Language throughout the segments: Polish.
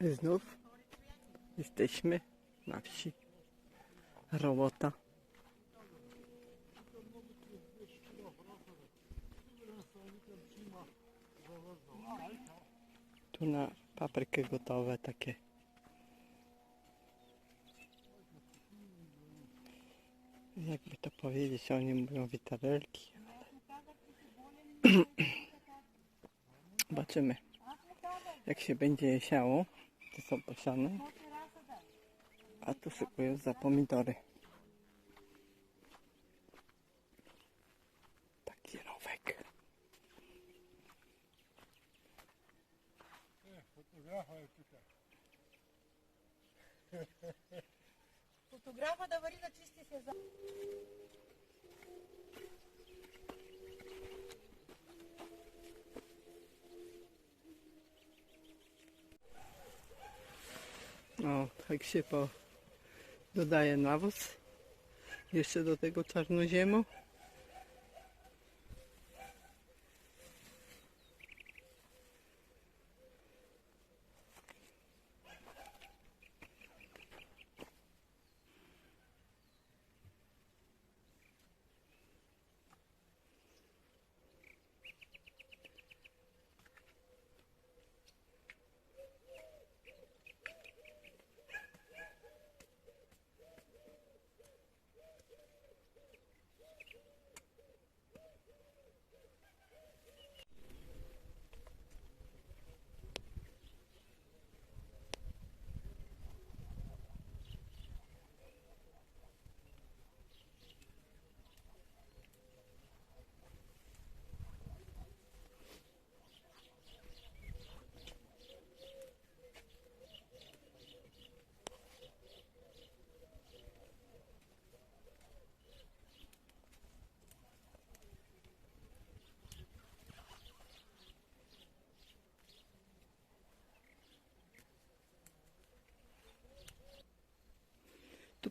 Znów jesteśmy na wsi. Robota. Tu na paprykę gotowe takie. Jakby to powiedzieć, oni mówią witarelki, zobaczymy jak się będzie siało, są posiane, a tu się szykują za pomidory. Taki rowek. Fotografa jest tutaj. Fotografa dowoli da. O, tak się po... dodaje nawóz. Jeszcze do tego czarnoziemu.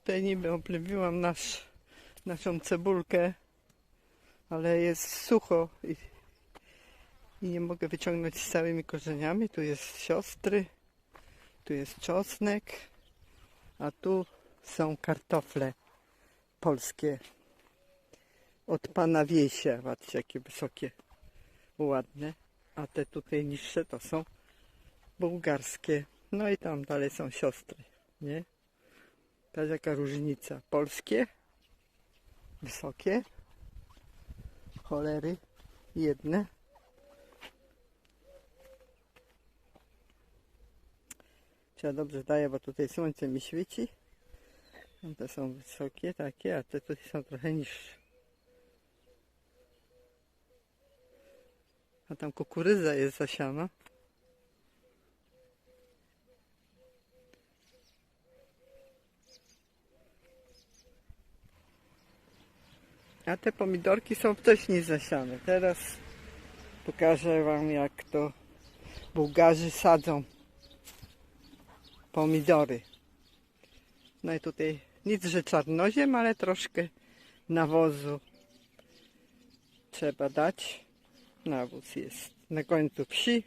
Tutaj niby oplewiłam nasz, naszą cebulkę, ale jest sucho i, i nie mogę wyciągnąć z całymi korzeniami. Tu jest siostry, tu jest czosnek, a tu są kartofle polskie od pana Wiesia. Patrzcie, jakie wysokie, ładne. A te tutaj niższe to są bułgarskie. No i tam dalej są siostry, nie? Patrz jaka różnica. Polskie, wysokie, cholery, jedne. Trzeba dobrze daje, bo tutaj słońce mi świeci. No Te są wysokie takie, a te tutaj są trochę niższe. A tam kukurydza jest zasiana. A te pomidorki są wcześniej zasiane. Teraz pokażę Wam jak to Bułgarzy sadzą pomidory. No i tutaj nic, że czarnoziem, ale troszkę nawozu trzeba dać. Nawóz jest na końcu wsi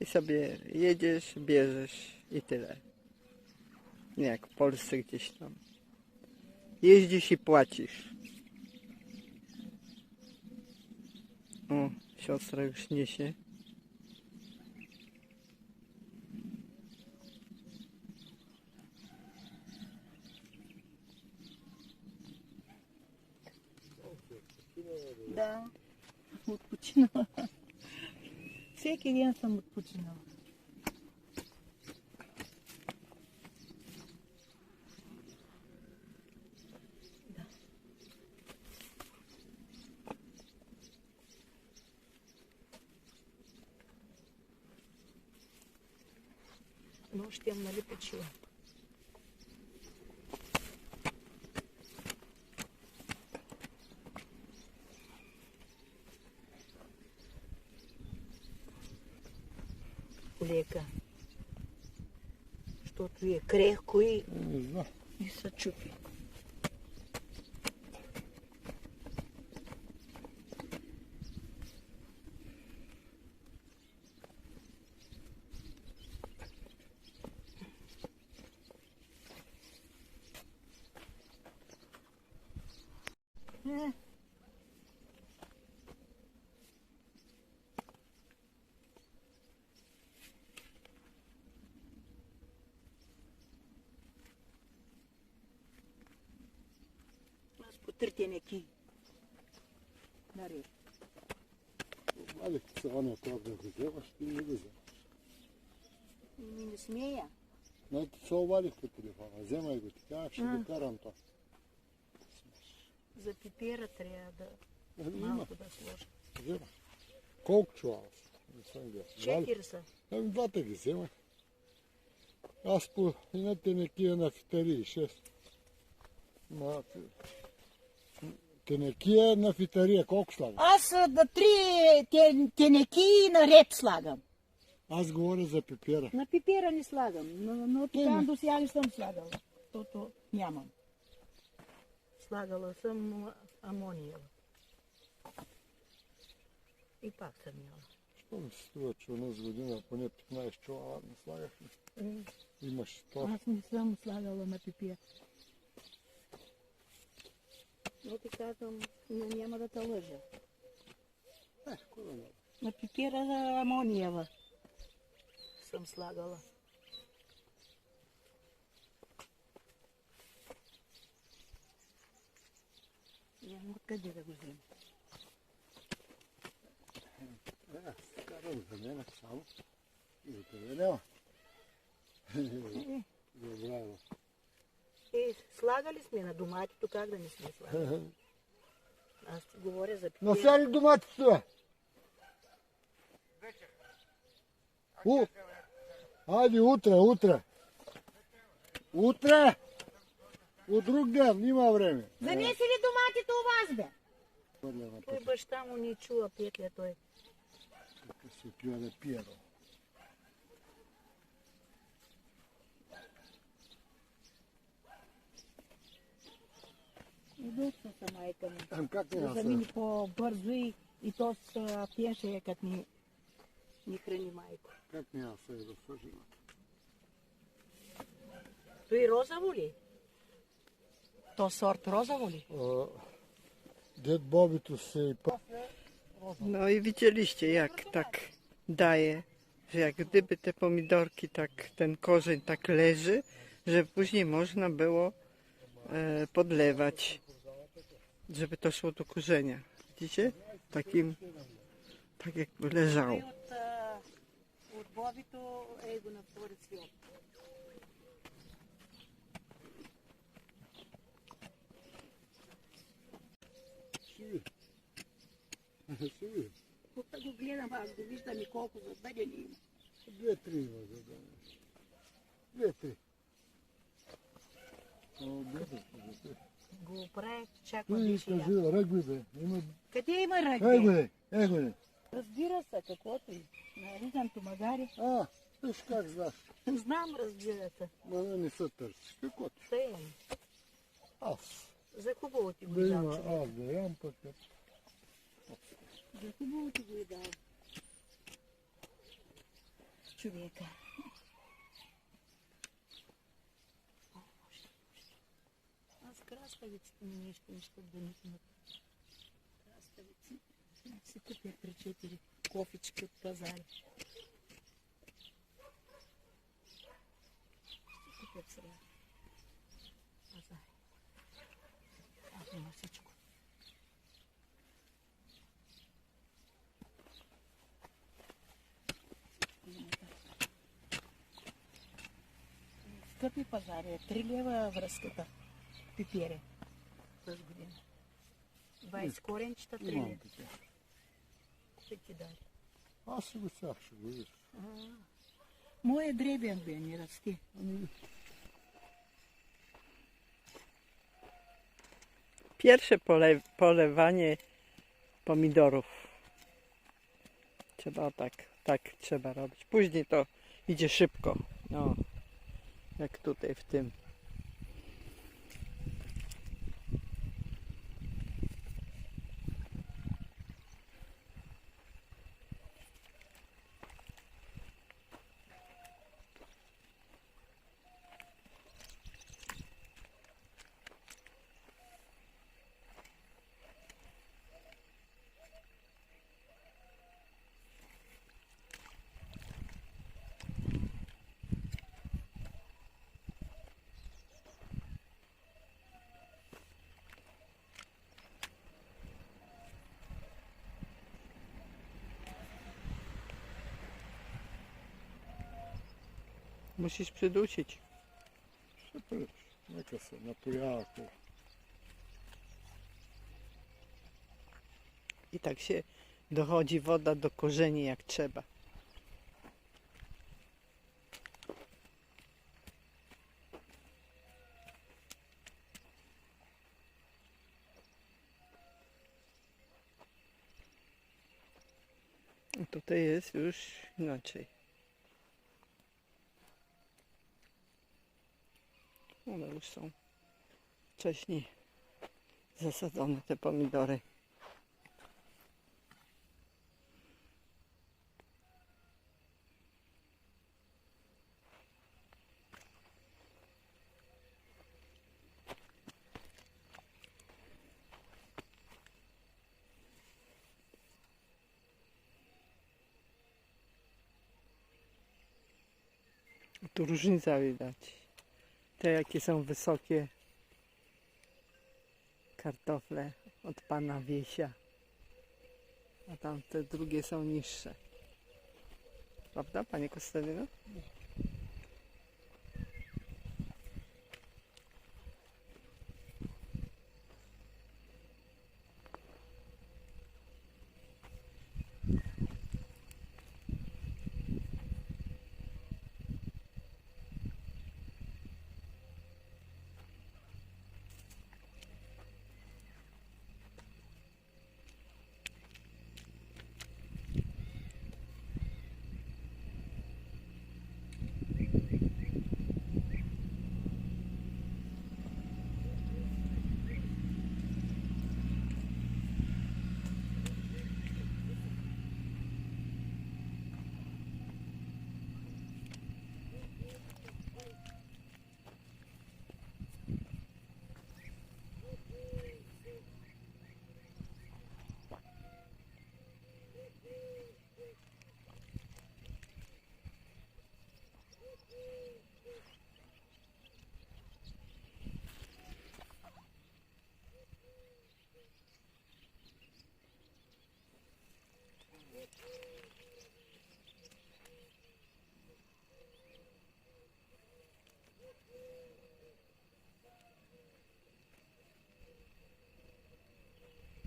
i sobie jedziesz, bierzesz i tyle. Nie jak w Polsce gdzieś tam. Jeździsz i płacisz. О, сейчас рыгш несе. Да, вот пучина. Всякий день сам пучина. Ну, штемно липучу. Лека. Защото е крехко и... Не знам. И са. Yeah. Mas puter tiene aquí. Nare. Malik sağına kadar güzel, başka ne güzel. Minus meja. No to co uwali w tej telefonie? Zemaj go, tak? Się do karam ah. to. За пипера трябва да Има, малко да сложа. вземай. Колко? Не съм. Вали? Четири са. Ами двата ги вземай. Аз по една тенекия на фитарии, 6. На... Тенекия на фитария, колко слага? Аз а, да три те- тенеки наред слагам. Аз говоря за пипера. На пипера не слагам, но, но там до сега не съм слагала, защото нямам. šlagalose amonijom. I pak sam jela. Što mi se tu već u nas godina, po nje 15 čuvala na slagah? Mm. Imaš to? Ja sam samo slagala na pipije. No ti kažem, no njema da te lže. Eh, kuda ne? Na pipjera amonijeva sam slagala. Къде да го взема. Е, аз карам за мен само. И за тебе няма. Добре, бе. Е, слагали сме на доматито, как да не сме слагали? Аз ти говоря за пипера. Насяли доматите, бе. У... Айде, утре, утре. Утре! От друг ден, има време. Занеси ли доматите у вас, бе? Той баща му не чува петля той. Тук се отива да бе. Удобно са майка ми. Ам как замини се? по-бързо и, и то с пеше, като ни, ни храни майка. Как няма се да свържи? Той розово ли? То сорт розово ли? А, Дед Бобито се и па... No i widzieliście, jak tak daje, że jak gdyby te pomidorki, tak ten korzeń tak leży, że później można było e, podlewać, żeby to szło do korzenia. Widzicie? Takim, tak jakby leżało. Той от, а, от бобито е Сиви. Тук го гледам, аз го виждам и колко задъдени има. Две-три има за да Две-три. Го прави, чак Той беше я. кажи, ръгби бе. Има... Къде има ръгби? Его е, его е. Разбира се, каквото и. Наризам томагари. А, виж как знаеш. Знам, разбира се. Ма не, се търсиш. Каквото. Тъй. Аз. Закубовувати видав. А, беремо пакет. Закубовувати видав. Чоловіка. У нас краставиці мені штучку виникнуть. Краставиці. Теперь при четыре кофечки отказали. Скъпи пазари е 3 лева връзката. Пипери. През година. 20 коренчета 3 Имам лева. така. Ще ти даде. Аз ще го сях, ще го видиш. Моя дребен бе, не расти. Pierwsze pole, polewanie pomidorów. Trzeba tak, tak trzeba robić. Później to idzie szybko. No, jak tutaj w tym. Musisz przydusić. Przepraszam, neka se napojako. I tak się dochodzi woda do korzeni jak trzeba. A Tutaj jest już inaczej. One już są wcześniej zasadzone te pomidory. Tu różnica widać. Te jakie są wysokie kartofle od pana Wiesia. A tamte drugie są niższe. Prawda, panie Kostadino?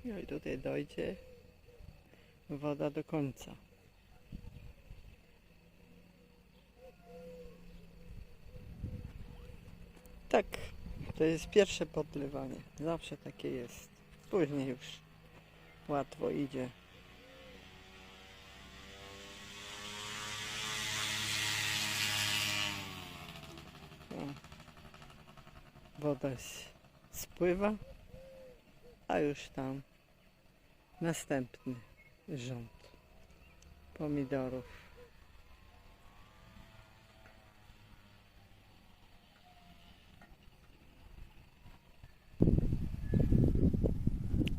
No i tutaj dojdzie woda do końca. Tak, to jest pierwsze podlewanie. Zawsze takie jest. Później już łatwo idzie. Woda spływa, a już tam następny rząd pomidorów.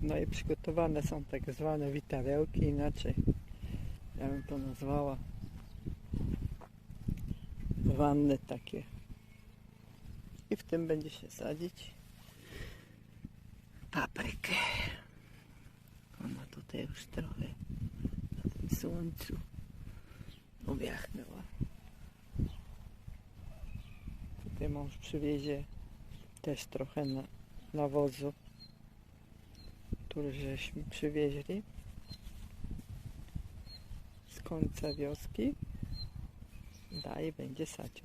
No i przygotowane są tak zwane witarełki, inaczej ja bym to nazwała wanny takie. I w tym będzie się sadzić paprykę. Tutaj już trochę na tym słońcu uwiachnęła. Tutaj mąż przywiezie też trochę na, nawozu, który żeśmy przywieźli z końca wioski. Dalej będzie sadził.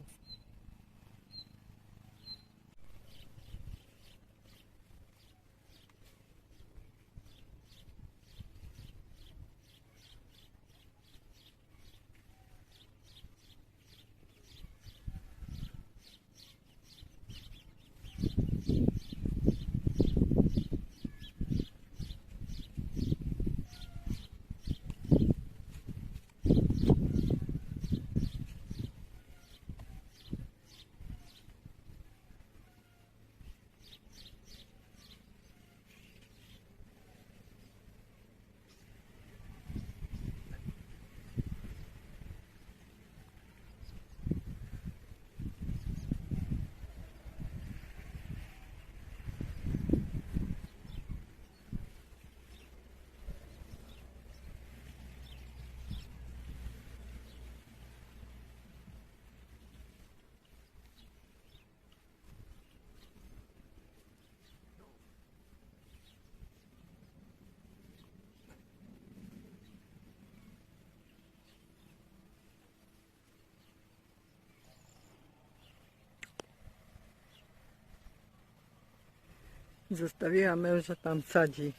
Zostawiła męża tam sadzi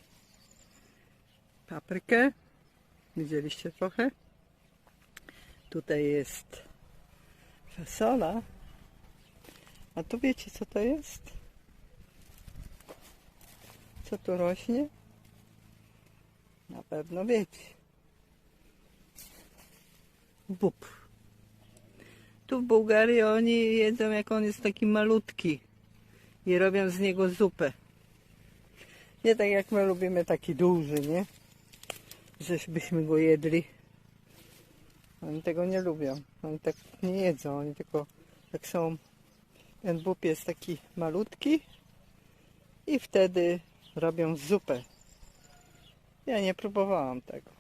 paprykę. Widzieliście trochę? Tutaj jest fasola. A tu wiecie co to jest? Co tu rośnie? Na pewno wiecie. Bób. Tu w Bułgarii oni jedzą jak on jest taki malutki i robią z niego zupę. Nie tak jak my lubimy taki duży, nie? Żebyśmy go jedli. Oni tego nie lubią. Oni tak nie jedzą. Oni tylko jak są. Ten bób jest taki malutki i wtedy robią zupę. Ja nie próbowałam tego.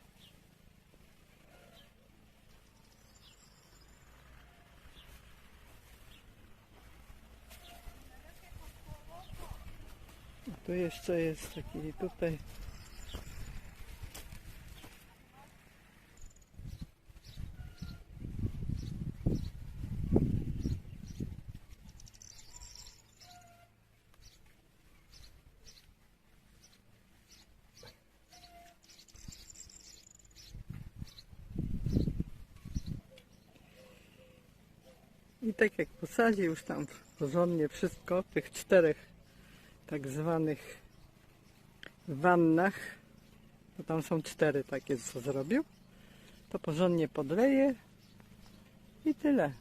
Tu jeszcze jest taki tutaj. I tak jak posadzi już tam porządnie wszystko, tych czterech tak zwanych wannach, bo tam są cztery takie, co zrobił, to porządnie podleje i tyle.